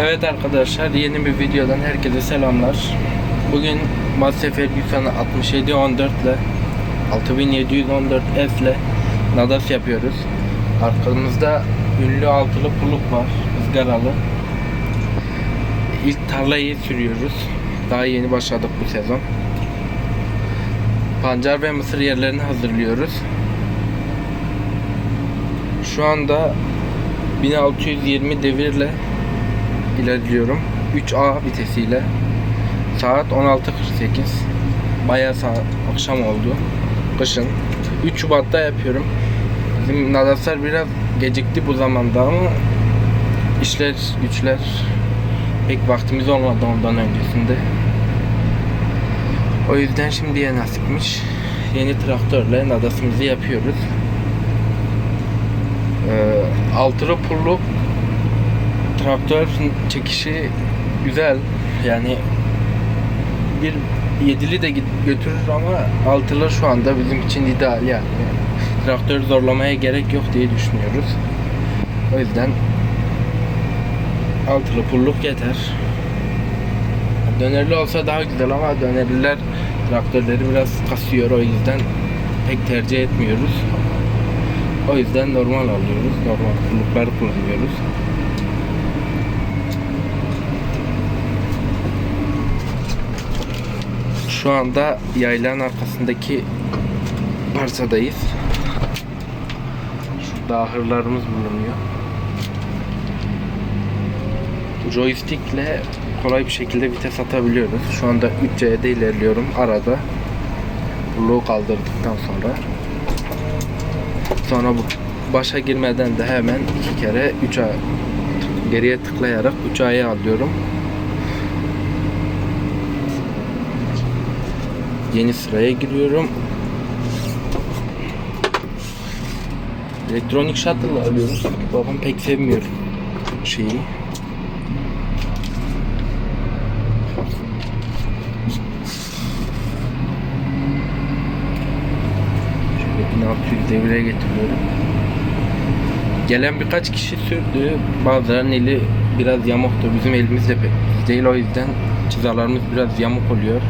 Evet arkadaşlar yeni bir videodan herkese selamlar. Bugün Mazda Ferguson'ı 6714 ile 6714 F ile nadas yapıyoruz. Arkamızda ünlü altılı puluk var, ızgaralı. İlk tarlayı sürüyoruz. Daha yeni başladık bu sezon. Pancar ve mısır yerlerini hazırlıyoruz. Şu anda 1620 devirle ilerliyorum. 3A vitesiyle. Saat 16.48. Bayağı saat akşam oldu. Kışın. 3 Şubat'ta yapıyorum. Bizim nadaslar biraz gecikti bu zamanda ama işler güçler pek vaktimiz olmadı ondan öncesinde. O yüzden şimdiye nasipmiş. Yeni traktörle nadasımızı yapıyoruz. Ee, altılı pulluk traktör çekişi güzel. Yani bir yedili de götürür ama altılı şu anda bizim için ideal yani. Traktör zorlamaya gerek yok diye düşünüyoruz. O yüzden altılı pulluk yeter. Dönerli olsa daha güzel ama dönerliler traktörleri biraz kasıyor o yüzden pek tercih etmiyoruz. O yüzden normal alıyoruz. Normal pullukları kullanıyoruz. Şu anda yaylanın arkasındaki parçadayız. Şurada ahırlarımız bulunuyor. Joystickle kolay bir şekilde vites atabiliyoruz. Şu anda 3C'de ilerliyorum arada. Bloğu kaldırdıktan sonra. Sonra bu başa girmeden de hemen iki kere 3A geriye tıklayarak 3A'ya alıyorum. Yeni sıraya giriyorum. Elektronik shuttle alıyorum. Babam pek sevmiyor şeyi. Şöyle 1600 devire getiriyorum. Gelen birkaç kişi sürdü. Bazılarının eli biraz yamuktu. Bizim elimiz de pek değil. O yüzden çizalarımız biraz yamuk oluyor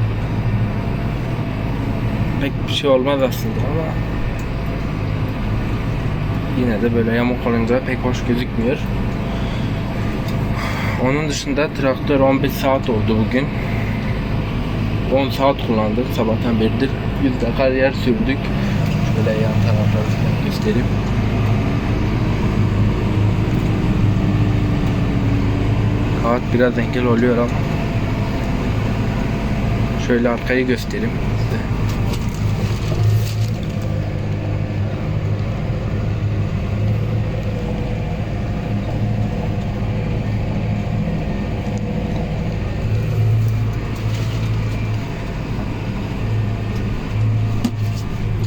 pek bir şey olmaz aslında ama yine de böyle yamuk olunca pek hoş gözükmüyor. Onun dışında traktör 15 saat oldu bugün. 10 saat kullandık sabahtan beridir. Yüzde kar yer sürdük. Şöyle yan tarafları göstereyim. Kağıt biraz engel oluyor ama şöyle arkayı göstereyim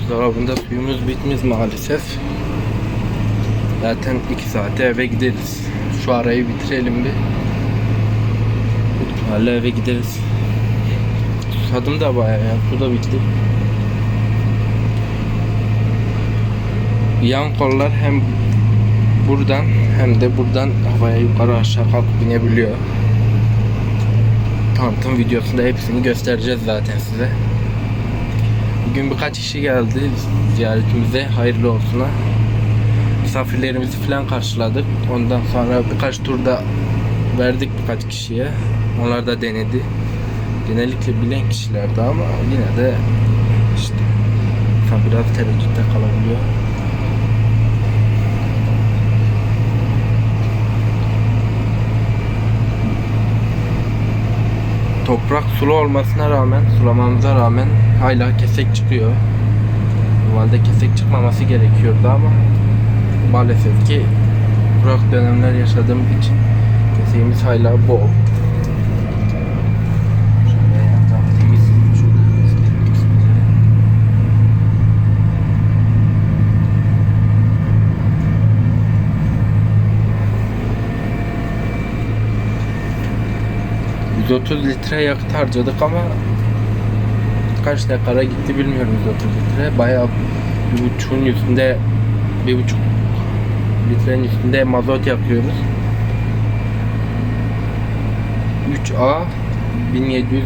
size. Buzdolabında suyumuz bitmiş maalesef. Zaten 2 saate eve gideriz. Şu arayı bitirelim bir. Hala eve gideriz. Susadım da bayağı ya. Su da bitti. Yan kollar hem buradan hem de buradan havaya yukarı aşağı kalkıp binebiliyor. Tanıtım videosunda hepsini göstereceğiz zaten size. Bugün birkaç kişi geldi ziyaretimize. Hayırlı olsuna. Misafirlerimizi falan karşıladık. Ondan sonra birkaç turda verdik birkaç kişiye. Onlar da denedi. Genellikle bilen kişilerdi ama yine de işte insan biraz tereddütte kalabiliyor. Toprak sulu olmasına rağmen, sulamamıza rağmen hala kesek çıkıyor. Normalde kesek çıkmaması gerekiyordu ama maalesef ki kurak dönemler yaşadığımız için keseğimiz hala bol. Şöyle yan tarafı temiz. Şurada göstereyim size. ...130 litre yakıt harcadık ama... ...kaç dakikada gitti bilmiyorum 130 litre. Bayağı bir buçuğun üstünde... ...bir buçuk litrenin üstünde mazot yakıyoruz. 3A 1700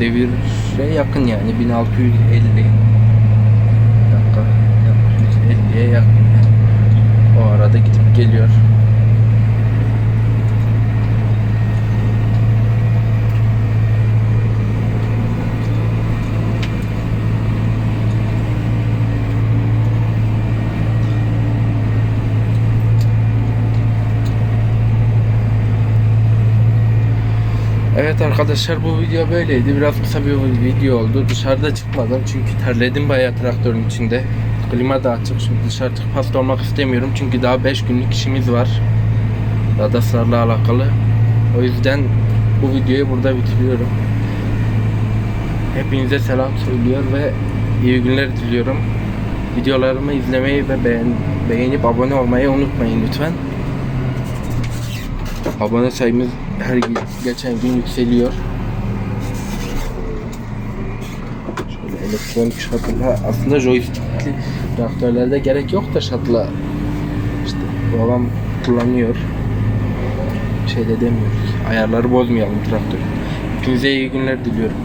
devire yakın yani 1650 Bir dakika 650'ye yakın o arada gidip geliyor. Evet arkadaşlar bu video böyleydi. Biraz kısa bir video oldu. Dışarıda çıkmadım çünkü terledim bayağı traktörün içinde. Klima da açık. Şimdi dışarı çıkıp hasta olmak istemiyorum. Çünkü daha 5 günlük işimiz var. Dadaslarla alakalı. O yüzden bu videoyu burada bitiriyorum. Hepinize selam söylüyor ve iyi günler diliyorum. Videolarımı izlemeyi ve beğen beğenip abone olmayı unutmayın lütfen. Abone sayımız her geçen gün yükseliyor. Şöyle elektronik şatıla aslında joystickli traktörlerde gerek yok da şatıla işte babam kullanıyor. Şey de demiyoruz. Ayarları bozmayalım traktör. Hepinize iyi günler diliyorum.